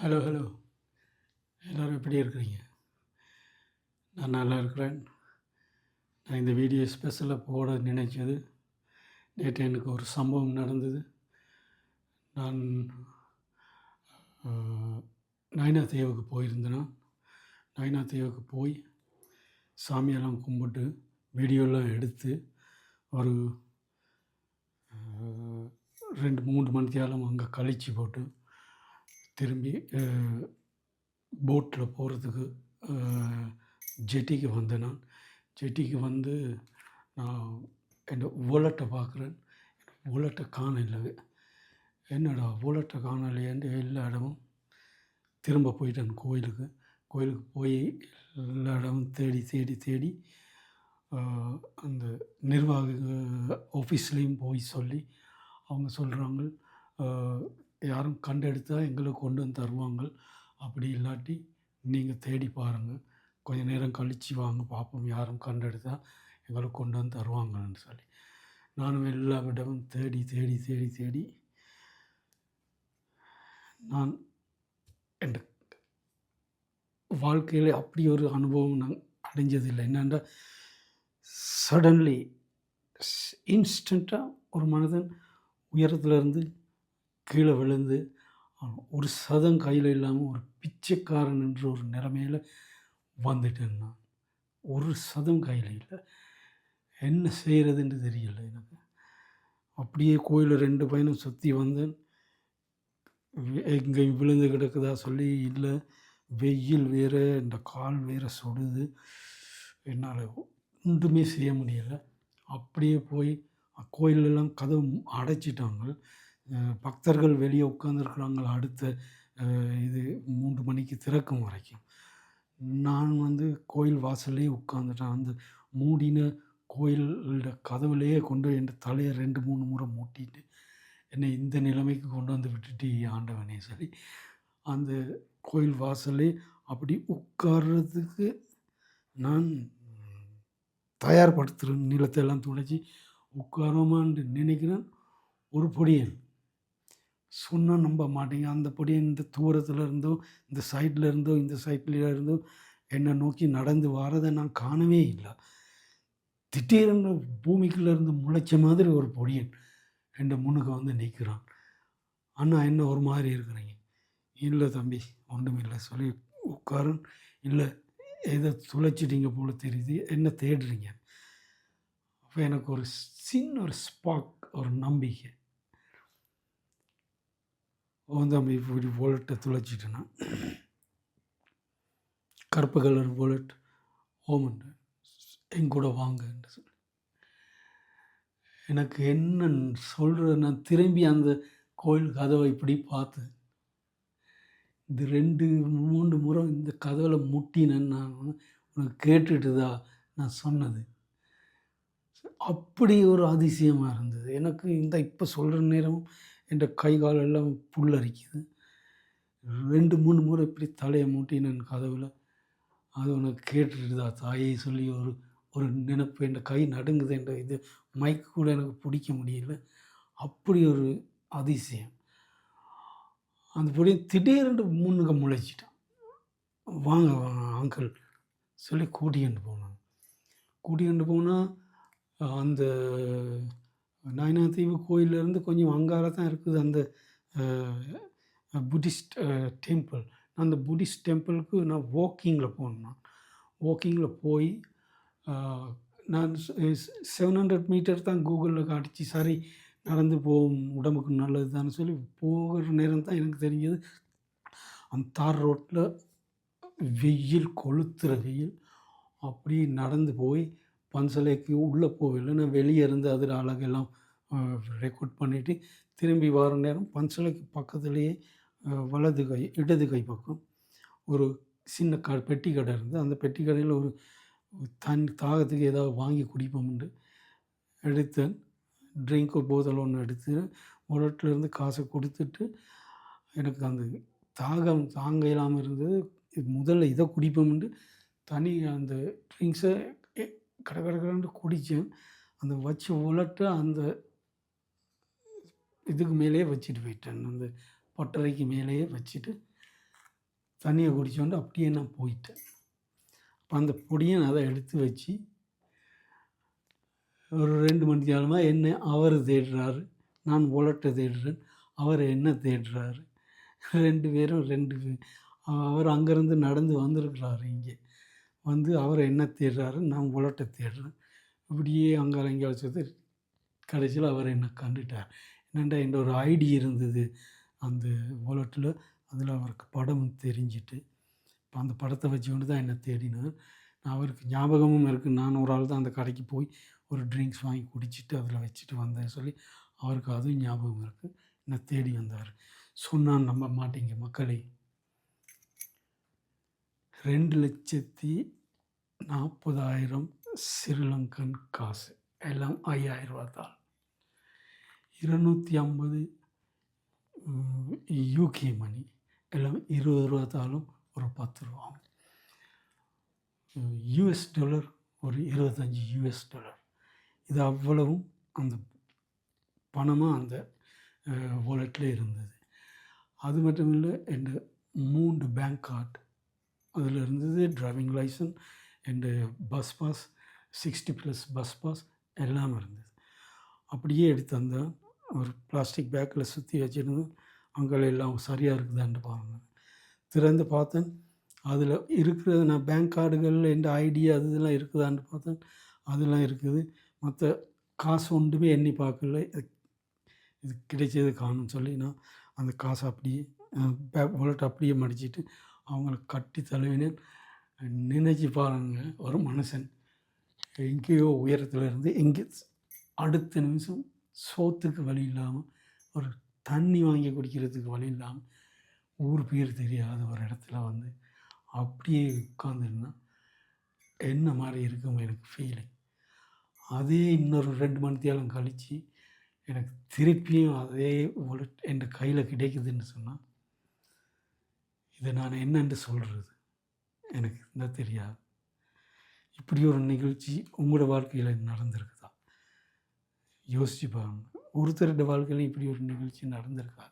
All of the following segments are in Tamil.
ஹலோ ஹலோ எல்லோரும் எப்படி இருக்கிறீங்க? நான் நல்லா இருக்கிறேன். நான் இந்த வீடியோ ஸ்பெஷலாக போட நினைச்சது. நேற்று எனக்கு ஒரு சம்பவம் நடந்தது. நான் நயனா தேவுக்கு போயிருந்தேன் நயனா தேவுக்கு போய் சாமியெல்லாம் கும்பிட்டு வீடியோலாம் எடுத்து ஒரு ரெண்டு மூன்று மணி தேரம் அங்கே கழிச்சு போட்டு திரும்பி போட்டில் போகிறதுக்கு ஜெட்டிக்கு வந்தேன் நான். ஜெட்டிக்கு வந்து நான் என்னோட உலட்டை பார்க்குறேன் உலட்டை காணலை என்னடா உலட்டை காணலையேன்னு எல்லா இடமும் திரும்ப போயிட்டேன் கோயிலுக்கு. கோயிலுக்கு போய் எல்லா இடமும் தேடி தேடி தேடி அந்த நிர்வாக ஆஃபீஸ்லேயும் போய் சொல்லி அவங்க சொல்கிறாங்க யாரும் கண்டெடுத்தால் எங்களுக்கு கொண்டு வந்து தருவாங்க. அப்படி இல்லாட்டி நீங்கள் தேடி பாருங்கள் கொஞ்ச நேரம் கழித்து வாங்க பார்ப்போம் யாரும் கண்டெடுத்தால் எங்களுக்கு கொண்டு வந்து தருவாங்கன்னு சொல்லி. நானும் எல்லா இடமும் தேடி தேடி தேடி தேடி நான் என் வாழ்க்கையில் அப்படி ஒரு அனுபவம் நான் அடைஞ்சதில்லை. என்னென்னா சடன்லி இன்ஸ்டண்ட்டாக ஒரு மனிதன் உயரத்துலேருந்து கீழே விழுந்து ஒரு சதம் கையில் இல்லாமல் ஒரு பிச்சைக்காரன் என்ற ஒரு நிலைமையில் வந்துட்டேன் நான். ஒரு சதம் கையில் இல்லை. என்ன செய்கிறதுன்னு தெரியல எனக்கு. அப்படியே கோயிலில் ரெண்டு பையனும் சுற்றி வந்தேன். எங்கே விழுந்து கிடக்குதா சொல்லி இல்லை. வெயில் வேறு இந்த கால் வேறு சுடுது. என்னால் ஒன்றுமே செய்ய முடியலை. அப்படியே போய் கோயிலெல்லாம் கதவு அடைச்சிட்டாங்க. பக்தர்கள் வெளியே உட்காந்துருக்குறாங்களா அடுத்த இது மூன்று மணிக்கு திறக்கும் வரைக்கும். நான் வந்து கோயில் வாசல்லே உட்காந்துட்டேன் அந்த மூடின கோயிலோட கதவுலேயே கொண்டு என் தலையை ரெண்டு மூணு முறை மூட்டிட்டு என்னை இந்த நிலைமைக்கு கொண்டு வந்து விட்டுட்டு ஆண்டவனே சொல்லி அந்த கோயில் வாசல்லே அப்படி உட்கார்றதுக்கு நான் தயார்படுத்துகிறேன் நிலத்தை எல்லாம் துடைச்சி உட்காரோமான்னு நினைக்கிறேன். ஒரு பொடியன். சொன்னால் நம்ப மாட்டீங்க. அந்த பொடி இந்த தூரத்தில் இருந்தோ இந்த சைட்டில் இருந்தோ இந்த சைட்ல இருந்தோ என்னை நோக்கி நடந்து வரதை நான் காணவே இல்லை. திடீர்னு பூமிக்குள்ளேருந்து முளைச்ச மாதிரி ஒரு பொடியன் என் முன்னுக்கு வந்து நிற்கிறான் அண்ணா என்ன ஒரு மாதிரி இருக்கிறீங்க? இல்லை தம்பி ஒன்றும் இல்லை சொல்லி உட்காரன் இல்லை எதை துளைச்சிட்டீங்க போல தெரியுது. என்ன தேடுறீங்க அப்போ எனக்கு ஒரு சின்ன ஒரு ஸ்பாக் ஒரு நம்பிக்கை. தம்பி இப்படி புல்லட்டை துளைச்சிட்டேன்னா கருப்பு கலர் புல்லட் ஓமன் என் கூட வாங்கன்னு சொல்லி. எனக்கு என்ன சொல்கிறது நான் திரும்பி அந்த கோயில் கதவை இப்படி பார்த்தேன் இந்த ரெண்டு மூன்று முறை இந்த கதவில் முட்டினேன்னு நான் உனக்கு கேட்டுட்டுதா நான் சொன்னது. அப்படி ஒரு அதிசயமாக இருந்தது. எனக்கு இந்த இப்போ சொல்கிற நேரம் என்ற கை கால் எல்லாம் புல்லரிக்குது. ரெண்டு மூணு முறை இப்படி தலையை மூட்டி நான் கதவில் அது உனக்கு கேட்டுருதா தாயை? சொல்லி ஒரு ஒரு நினைப்பு என் கை நடுங்குது என்ற இது மைக்கு கூட எனக்கு பிடிக்க முடியல. அப்படி ஒரு அதிசயம். அந்த பொடி திடீர்னு முன்னுக்கு முளைச்சிட்டான். வாங்க வாங்க அங்கிள் சொல்லி கூட்டிகிட்டு போனாங்க கூட்டிகிட்டு போனால் அந்த நயனாதீவு கோயிலேருந்து கொஞ்சம் அங்கால தான் இருக்குது அந்த புத்திஸ்ட் டெம்பிள். அந்த புத்திஸ்ட் டெம்பிளுக்கு நான் வாக்கிங்கில் போனேன் வாக்கிங்கில் போய் நான் செவன் ஹண்ட்ரட் மீட்டர் தான் கூகுளில் காட்டிச்சு சரி நடந்து போகும் உடம்புக்கு நல்லது தான் சொல்லி போகிற நேரம் தான் எனக்கு தெரிஞ்சது. அந்த தார் ரோட்டில் வெயில் கொளுத்துற வெயில் அப்படி நடந்து போய் பன்சலைக்கு உள்ளே போகல நான் வெளியே இருந்து அதில் அழகெல்லாம் ரெக்கார்ட் பண்ணிவிட்டு திரும்பி வர நேரம் பன்சலைக்கு பக்கத்துலேயே வலது கை இடது கை பக்கம் ஒரு சின்ன க பெட்டி கடை இருந்தது. அந்த பெட்டி கடையில் ஒரு தண்ணி தாகத்துக்கு ஏதாவது வாங்கி குடிப்போம்னு எடுத்தேன். ட்ரிங்க் போதல் ஒன்று எடுத்து walletல காசை கொடுத்துட்டு எனக்கு அந்த தாகம் தாங்க இல்லாமல் இருந்தது. முதல்ல இதை குடிப்போம்னு தனி அந்த ட்ரிங்க்ஸை கட கட கடன்னு குடித்தேன். அந்த வச்சு உலட்ட அந்த இதுக்கு மேலேயே வச்சுட்டு போயிட்டேன். அந்த பட்டறைக்கு மேலேயே வச்சுட்டு தண்ணியை குடிச்சோண்டு அப்படியே நான் போயிட்டேன். அப்போ அந்த பொடியை அதை எடுத்து வச்சு ஒரு ரெண்டு மணி காலமாக என்ன அவர் தேடுறாரு. நான் உலட்டை தேடுறேன். அவர் என்ன தேடுறாரு. ரெண்டு பேரும் ரெண்டு அவர் அங்கேருந்து நடந்து வந்திருக்கிறாரு இங்கே. வந்து அவர் என்ன தேடுறாரு. நான் உலட்டை தேடுறேன். இப்படியே அங்கே இங்கே வச்சது கடைசியில் அவர் என்னை கண்டுட்டார். என்னண்டா என்ற ஒரு ஐடி இருந்தது. அந்த வாலெட்டில் அதில் அவருக்கு படம் தெரிஞ்சிட்டு இப்போ அந்த படத்தை வச்சுக்கொண்டு தான் என்னை தேடினார். நான் அவருக்கு ஞாபகமும் இருக்குது நான் ஒரு ஆள் தான் அந்த கடைக்கு போய் ஒரு ட்ரிங்க்ஸ் வாங்கி குடிச்சிட்டு அதில் வச்சுட்டு வந்தேன் சொல்லி அவருக்கு அதுவும் ஞாபகம் இருக்குது என்னை தேடி வந்தார். சொன்னான் நம்ப மாட்டீங்க மக்களை. ரெண்டு லட்சத்தி நாற்பதாயிரம் ஸ்ரீலங்கன் காசு. எல்லாம் ஐயாயிரம் ரூபா தான். இருநூற்றி ஐம்பது யூகே மணி எல்லாம் இருபது ரூபா தாலும் ஒரு பத்து ரூபா யூஎஸ் டாலர் ஒரு இருபத்தஞ்சி யூஎஸ் டாலர் இது அவ்வளவும் அந்த பணமாக அந்த வாலெட்டில் இருந்தது. அது மட்டும் இல்லை என் மூன்று பேங்க் கார்டு அதில் இருந்தது டிரைவிங் லைசன்ஸ் என் bus pass sixty plus bus pass எல்லாம் இருந்தது. அப்படியே எடுத்து வந்தால் ஒரு பிளாஸ்டிக் பேக்கில் சுற்றி வச்சுருந்து அங்கே எல்லாம் சரியாக இருக்குதான்னு பாருங்க. திறந்து பார்த்தேன். அதில் இருக்கிறது நான் பேங்க் கார்டுகள் என் ஐடி அது இதெல்லாம் இருக்குதான்னு பார்த்தேன். அதெல்லாம் இருக்குது. மற்ற காசு ஒன்றுமே எண்ணி பார்க்கல. இது இது கிடைச்சது காணும் சொல்லி நான் அந்த காசை அப்படியே பேக் வாலெட் அப்படியே மடிச்சிட்டு அவங்கள கட்டி தழுவினேன். நினைச்சு பாருங்கள் ஒரு மனுஷன் எங்கேயோ உயரத்தில் இருந்து எங்கே அடுத்த நிமிஷம் சோத்துக்கு வழி இல்லாமல் ஒரு தண்ணி வாங்கி குடிக்கிறதுக்கு வழி இல்லாமல் ஊர் பேர் தெரியாத ஒரு இடத்துல வந்து அப்படியே உட்காந்துருந்தா என்ன மாதிரி இருக்கும் எனக்கு ஃபீலிங் அதே இன்னொரு ரெண்டு மணி நேரம் கழித்து எனக்கு திருப்பியும் அதே என் கையில் கிடைக்குதுன்னு சொன்னால் இதை நான் என்னென்று சொல்கிறது எனக்கு என்ன தெரியாது. இப்படி ஒரு நிகழ்ச்சி உங்களோட வாழ்க்கையில் நடந்திருக்கு. யோசிச்சு பாருங்க ஒருத்தருடைய வாழ்க்கையில் இப்படி ஒரு நிகழ்ச்சி நடந்திருக்கா?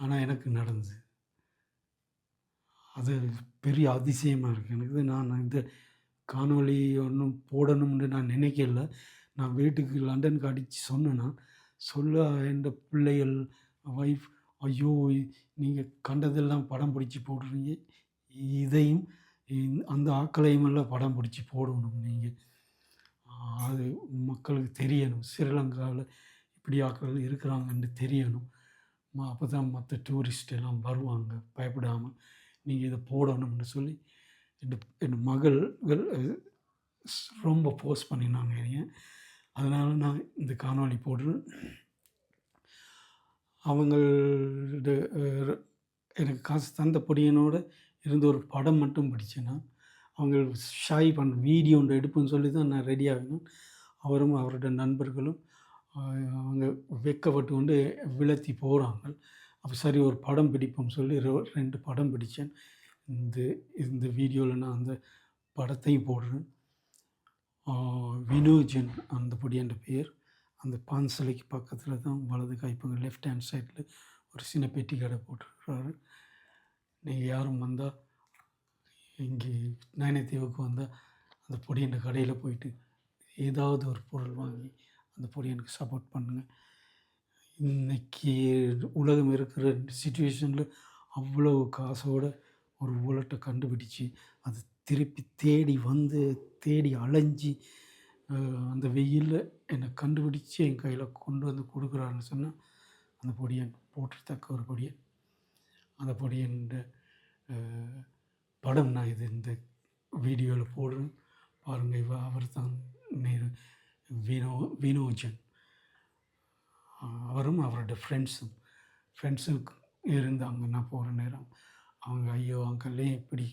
ஆனால் எனக்கு நடந்தது. அது பெரிய அதிசயமாக இருக்குது எனக்கு நான் இந்த காணொலி ஒன்றும் போடணும்னு நான் நினைக்கல. நான் வீட்டுக்கு லண்டனுக்கு அடித்து சொன்னேன்னா சொல்ல என் பிள்ளைகள் ஒய்ஃப் ஐயோ நீங்கள் கண்டதெல்லாம் படம் பிடிச்சி போடுறீங்க. இதையும் அந்த ஆக்களையும் எல்லாம் படம் பிடிச்சி போடணும் நீங்கள் அது மக்களுக்கு தெரியணும். ஸ்ரீலங்காவில் இப்படி ஆக்கள் இருக்கிறாங்கன்னு தெரியணும். அப்போ தான் மற்ற டூரிஸ்ட் எல்லாம் வருவாங்க பயப்படாமல் நீங்கள் இதை போடணும்னு சொல்லி என் என் மகள்கள் ரொம்ப போஸ்ட் பண்ணினாங்க என்னைய. அதனால் நான் இந்த காணொளி போடுறேன். அவங்களோட எனக்கு காசு தந்த பொடியனோட இருந்த ஒரு படம் மட்டும் பிடிச்சேன்னா அவங்க ஷாய் பண்ண வீடியோ ஒன்று எடுப்புன்னு சொல்லி தான் நான் ரெடியாகினேன் அவரும் அவரோட நண்பர்களும் அவங்க வெக்கப்பட்டு கொண்டு விளத்தி போகிறாங்க அப்போ சரி ஒரு படம் பிடிப்போம் சொல்லி ரெண்டு படம் பிடித்தேன் இந்த இந்த வீடியோவில் நான் அந்த படத்தையும் போடுறேன். வினோஜன் அந்த பொடியன்ற பேர். அந்த பான் சிலைக்கு பக்கத்தில் தான் வலது கைப்பங்க லெஃப்ட் ஹேண்ட் சைடில் ஒரு சின்ன பெட்டி கடை போட்டிருக்கிறாரு. நீங்கள் யாரும் வந்தால் இங்கே நயனத்தீவுக்கு வந்தால் அந்த பொடியன்ற கடையில் போயிட்டு ஏதாவது ஒரு பொருள் வாங்கி அந்த பொடியனுக்கு சப்போர்ட் பண்ணுங்கள் இன்றைக்கி உலகம் இருக்கிற சுச்சுவேஷனில் அவ்வளோ காசோட ஒரு உலட்டை கண்டுபிடிச்சு அது திருப்பி தேடி வந்து தேடி அலைஞ்சி அந்த வெயிலில் என்னை கண்டுபிடிச்சு என் கையில் கொண்டு வந்து கொடுக்குறாருன்னு சொன்னால் அந்த பொடியன் போற்றத்தக்க ஒரு பொடியன் அந்த பொடியன் படம் நான் இது இந்த வீடியோவில் போடுறேன் பாருங்கள் இவ அவர் தான் நேரு வினோ வினோஜன். அவரும் அவரோட ஃப்ரெண்ட்ஸும் ஃப்ரெண்ட்ஸுக்கு இருந்தாங்க நான் போகிற நேரம். அவங்க ஐயோ அங்கல்லே இப்படி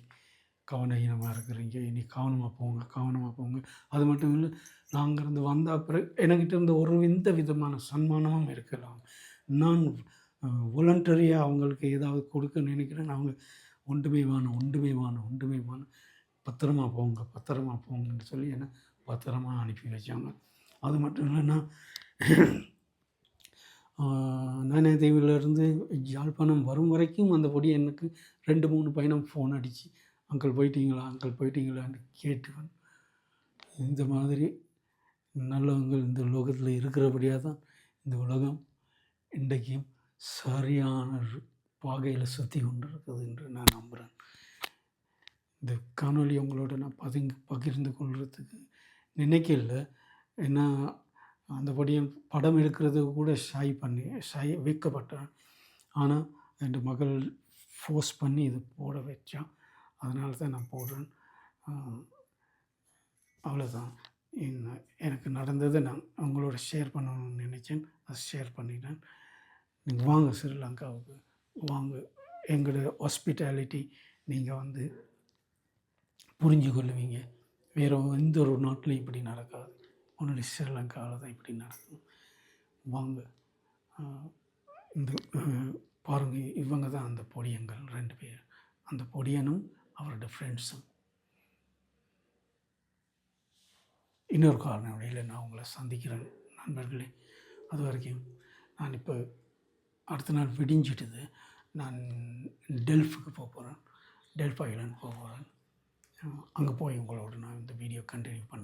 கவனஹீனமாக இருக்கிறீங்க இனி கவனமாக போங்க கவனமாக போங்க. அது மட்டும் இல்லை நான் அங்கேருந்து வந்த அப்புறம் என்கிட்ட இருந்த ஒரு எந்த விதமான சன்மானமும் இருக்கலாம். நான் வாலண்டரியாக அவங்களுக்கு ஏதாவது கொடுக்க நினைக்கிறேன். அவங்க ஒன்றுமே வேணும் ஒன்றுமே வேணும் ஒன்றுமே வேணும் பத்திரமா போங்க பத்திரமா போங்கன்னு சொல்லி என்னை பத்திரமா அனுப்பி வச்சாங்க. அது மட்டும் இல்லைன்னா நாணயத்தீவிலிருந்து யாழ்ப்பாணம் வரும் வரைக்கும் அந்த பொடி எனக்கு ரெண்டு மூணு பையனும் ஃபோன் அடித்து அங்கிள் போயிட்டீங்களா? அங்கிள் போயிட்டீங்களான்னு கேட்டுவேன். இந்த மாதிரி நல்லவங்கள் இந்த உலகத்தில் இருக்கிறபடியாக தான் இந்த உலகம் இன்றைக்கும் சரியான பாகையில் சுற்றி கொண்டு இருக்குது என்று நான் நம்புகிறேன் இந்த காணொலி உங்களோட நான் பதுங்கி பகிர்ந்து கொள்கிறதுக்கு நினைக்கல. ஏன்னா அந்தபடியும் படம் எடுக்கிறது கூட ஷாய் பண்ணி ஷாய் வைக்கப்பட்டேன். ஆனால் என் மகள் ஃபோர்ஸ் பண்ணி இது போட வச்சான். அதனால தான் நான் போடுறேன். அவ்வளோதான் என்ன- எனக்கு நடந்ததை நான் உங்களோட ஷேர் பண்ணணும்னு நினச்சேன். அதை ஷேர் பண்ணிட்டேன். நீங்கள் வாங்க ஸ்ரீலங்காவுக்கு வாங்க எங்களோட ஹாஸ்பிட்டாலிட்டி நீங்கள் வந்து புரிஞ்சு கொள்ளுவீங்க வேறு எந்த ஒரு நாட்டிலையும் இப்படி நடக்காது. ஒன்லி ஸ்ரீலங்காவில் தான் இப்படி நடக்கும். வாங்க. இந்த பாருங்கள் இவங்க தான் அந்த பொடியங்கள் ரெண்டு பேர். அந்த பொடியனும் அவரோட ஃப்ரெண்ட்ஸும் இன்னொரு காரணம் வழியில் நான் உங்களை சந்திக்கிறேன் நண்பர்களே. அது வரைக்கும் நான் இப்போ அடுத்த நாள் விடிஞ்சிட்டுது நான் டெல்ஃபுக்கு போக போகிறேன் டெல்ஃப் ஐலாண்ட் போக போகிறேன் அங்கே போய் உங்களோட நான் இந்த வீடியோ கண்டினியூ பண்ணுறேன்